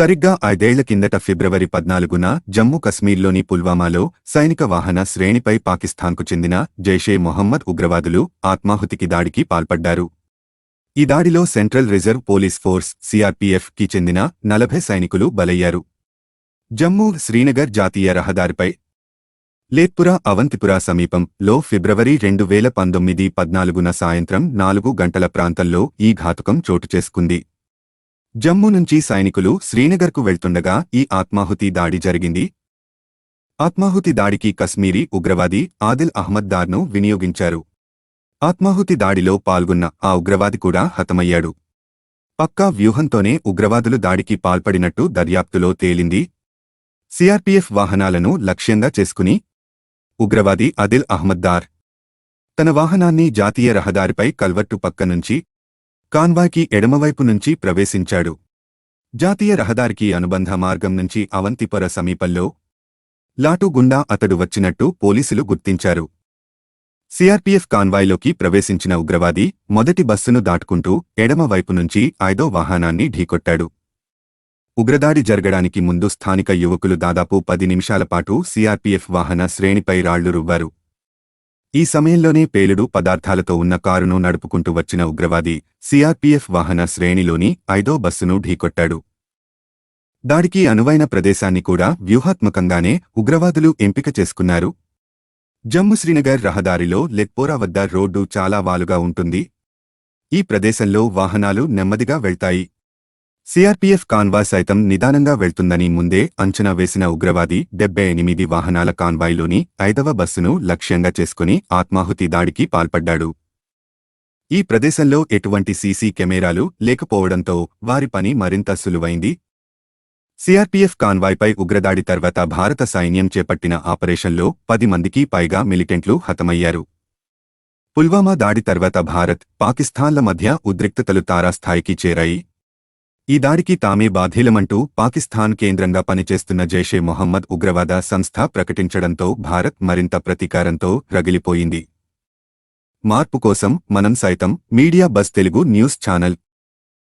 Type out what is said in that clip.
సరిగ్గా ఐదేళ్ళ కిందట ఫిబ్రవరి పద్నాలుగున జమ్మూ కశ్మీర్లోని పుల్వామాలో సైనిక వాహన శ్రేణిపై పాకిస్తాన్కు చెందిన జైషే మొహమ్మద్ ఉగ్రవాదులు ఆత్మాహుతికి దాడికి పాల్పడ్డారు. ఈ దాడిలో సెంట్రల్ రిజర్వ్ పోలీస్ ఫోర్స్ సిఆర్పీఎఫ్కి చెందిన నలభై సైనికులు బలయ్యారు. జమ్మూ శ్రీనగర్ జాతీయ రహదారిపై లేత్పుర అవంతిపుర సమీపం లో ఫిబ్రవరి రెండు వేల పంతొమ్మిది పద్నాలుగున సాయంత్రం నాలుగు గంటల ప్రాంతంలో ఈ ఘాతుకం చోటు చేసుకుంది. జమ్మూ నుంచి సైనికులు శ్రీనగర్కు వెళ్తుండగా ఈ ఆత్మాహుతి దాడి జరిగింది. ఆత్మాహుతి దాడికి కశ్మీరీ ఉగ్రవాది ఆదిల్ అహ్మద్ దార్ను వినియోగించారు. ఆత్మాహుతి దాడిలో పాల్గొన్న ఆ ఉగ్రవాది కూడా హతమయ్యాడు. పక్కా వ్యూహంతోనే ఉగ్రవాదులు దాడికి పాల్పడినట్టు దర్యాప్తులో తేలింది. సిఆర్పీఎఫ్ వాహనాలను లక్ష్యంగా చేసుకుని ఉగ్రవాది అదిల్ అహ్మద్ దార్ తన వాహనాన్ని జాతీయ రహదారిపై కల్వర్టు పక్క నుంచి కాన్వాయ్కి ఎడమవైపు నుంచి ప్రవేశించాడు. జాతీయ రహదారికి అనుబంధ మార్గం నుంచి అవంతిపొర సమీపంలో లాటు గుండా అతడు వచ్చినట్టు పోలీసులు గుర్తించారు. సిఆర్పీఎఫ్ కాన్వాయ్లోకి ప్రవేశించిన ఉగ్రవాది మొదటి బస్సును దాటుకుంటూ ఎడమవైపు నుంచి ఐదో వాహనాన్ని ఢీకొట్టాడు. ఉగ్రదాడి జరగడానికి ముందు స్థానిక యువకులు దాదాపు పది నిమిషాల పాటు సిఆర్పీఎఫ్ వాహన శ్రేణిపై రాళ్ళు రువ్వారు. ఈ సమయంలోనే పేలుడు పదార్థాలతో ఉన్న కారును నడుపుకుంటూ వచ్చిన ఉగ్రవాది సిఆర్పీఎఫ్ వాహన శ్రేణిలోని ఐదో బస్సును ఢీకొట్టాడు. దాడికి అనువైన ప్రదేశాన్ని కూడా వ్యూహాత్మకంగానే ఉగ్రవాదులు ఎంపిక చేసుకున్నారు. జమ్ము శ్రీనగర్ రహదారిలో లెక్పోరా వద్ద రోడ్డు చాలా వాలుగా ఉంటుంది. ఈ ప్రదేశంలో వాహనాలు నెమ్మదిగా వెళ్తాయి. సిఆర్పీఎఫ్ కాన్వాయ్ సైతం నిదానంగా వెళ్తుందని ముందే అంచనా వేసిన ఉగ్రవాది డెబ్బై ఎనిమిది వాహనాల కాన్వాయ్లోని ఐదవ బస్సును లక్ష్యంగా చేసుకుని ఆత్మాహుతి దాడికి పాల్పడ్డాడు. ఈ ప్రదేశంలో ఎటువంటి సీసీ కెమెరాలు లేకపోవడంతో వారి పని మరింత సులువైంది. సిఆర్పీఎఫ్ కాన్వాయ్పై ఉగ్రదాడి తర్వాత భారత సైన్యం చేపట్టిన ఆపరేషన్లో పది మందికి పైగా మిలిటెంట్లు హతమయ్యారు. పుల్వామా దాడి తర్వాత భారత్ పాకిస్తాన్ల మధ్య ఉద్రిక్తతలు తారాస్థాయికి చేరాయి. ఈ దాడికి తామే బాధ్యులమంటూ పాకిస్తాన్ కేంద్రంగా పనిచేస్తున్న జైషే మొహమ్మద్ ఉగ్రవాద సంస్థ ప్రకటించడంతో భారత్ మరింత ప్రతీకారంతో రగిలిపోయింది. మార్పు కోసం మనం సైతం media bus Telugu news channel